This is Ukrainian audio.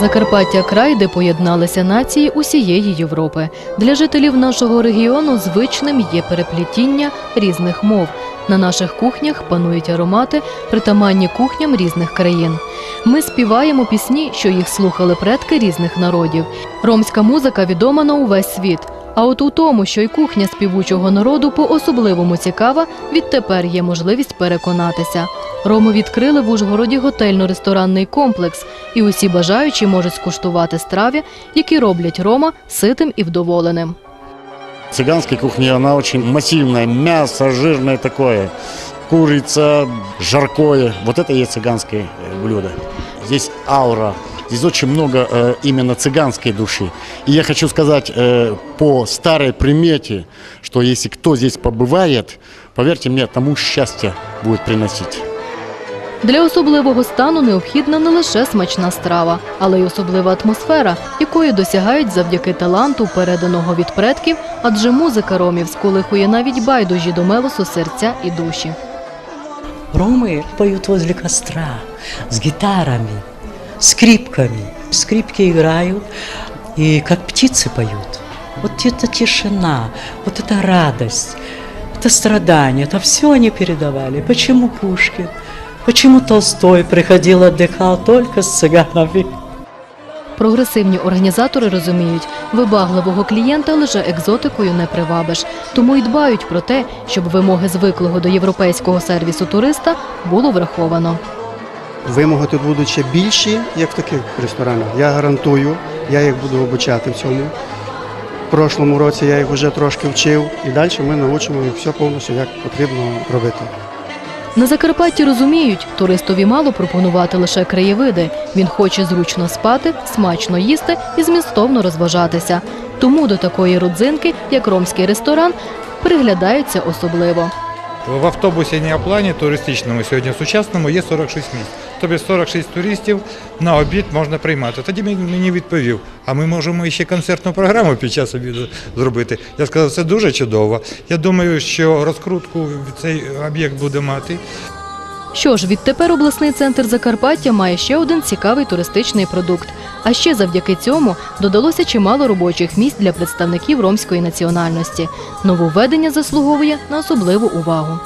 Закарпаття край, де поєдналися нації усієї Європи. Для жителів нашого регіону звичним є переплетіння різних мов. На наших кухнях панують аромати, притаманні кухням різних країн. Ми співаємо пісні, що їх слухали предки різних народів. Ромська музика відома на увесь світ. А от у тому, що й кухня співучого народу по-особливому цікава, відтепер є можливість переконатися. Роми відкрили в Ужгороді готельно-ресторанний комплекс, і усі бажаючі можуть скуштувати страві, які роблять Рома ситим і вдоволеним. Цыганской кухни она очень массивная, мясо жирное такое, курица, жаркое. Вот это и есть цыганское э, блюдо. Здесь аура, здесь очень много э, именно цыганской души. И я хочу сказать э, по старой примете, что если кто здесь побывает, поверьте мне, тому счастье будет приносить. Для особливого стану необхідна не лише смачна страва, але й особлива атмосфера, якої досягають завдяки таланту, переданого від предків, адже музика ромів сколихує навіть байдужі до мелосу серця і душі. Ромы поют возле костра с гитарами, скрипками. Скрипки играют и как птицы поют. Вот эта тишина, вот эта радость, это страдание, это все они передавали. Почему Пушкин? Почему Толстой приходил, отдыхал только с цыганами? Прогресивні організатори розуміють, вибагливого клієнта лише екзотикою не привабиш, тому й дбають про те, щоб вимоги звиклого до європейського сервісу туриста було враховано. Вимоги тут будуть ще більші, як в таких ресторанах. Я гарантую, я їх буду обучати в цьому. В прошлому році я їх вже трошки вчив, і далі ми навчимо їх все повністю, як потрібно робити. На Закарпатті розуміють, туристові мало пропонувати лише краєвиди. Він хоче зручно спати, смачно їсти і змістовно розважатися. Тому до такої родзинки, як ромський ресторан, приглядаються особливо. В автобусі Неоплані туристичному сьогодні сучасному є 46 місць. Тобто 46 туристів на обід можна приймати. Тоді мені відповів, а ми можемо ще концертну програму під час обіду зробити. Я сказав, це дуже чудово. Я думаю, що розкрутку цей об'єкт буде мати. Що ж, відтепер обласний центр Закарпаття має ще один цікавий туристичний продукт. А ще завдяки цьому додалося чимало робочих місць для представників ромської національності. Нововведення заслуговує на особливу увагу.